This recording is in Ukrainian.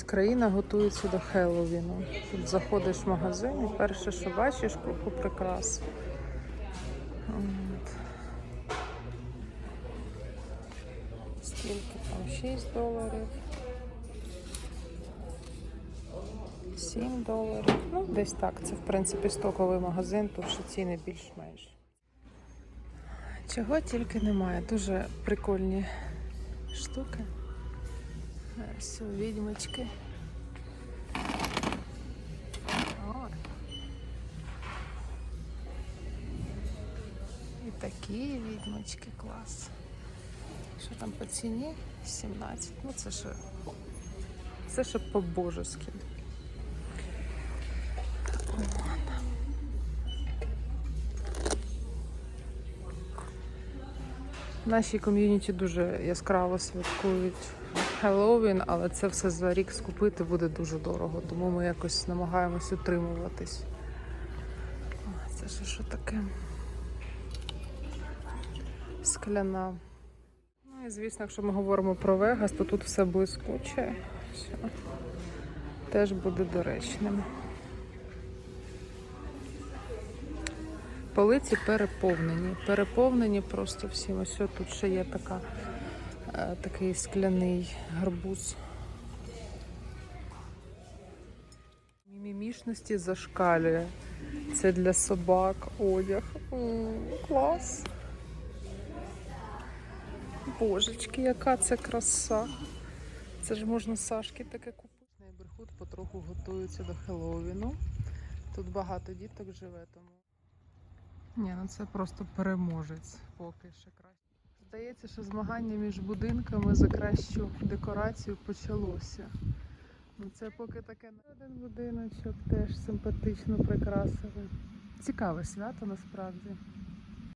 Ось країна готується до Хеллоуіну. Тут заходиш в магазин і перше, що бачиш, купу прикрас. От. Скільки там? 6 доларів. 7 доларів. Ну, десь так. Це, в принципі, стоковий магазин, тут ще ціни більш-менш. Чого тільки немає. Дуже прикольні штуки. У відьмочки. Ой. І такі відьмочки клас. Що там по ціні? 17. Ну це ще, це ще по-божески. Нашій ком'юніті дуже яскраво святкують Хеллоуін, але це все за рік скупити буде дуже дорого, тому ми якось намагаємось утримуватись. Це ще що таке? Скляна. Ну і звісно, якщо ми говоримо про Вегас, то тут все блискуче. Все. Теж буде доречним. Полиці переповнені. Переповнені просто всім. Ось тут ще є така, такий скляний гарбуз. Мімімішності зашкалює. Це для собак одяг. М, Клас. Божечки, яка це краса. Це ж можна Сашки таке купити. Нейберхуд потроху готується до Хеллоуіну. Тут багато діток живе, тому. Ні, ну це просто переможець, поки ще краще. Здається, що змагання між будинками за кращу декорацію почалося. Ну це поки таке один будиночок теж симпатично прикрасили. Цікаве свято насправді.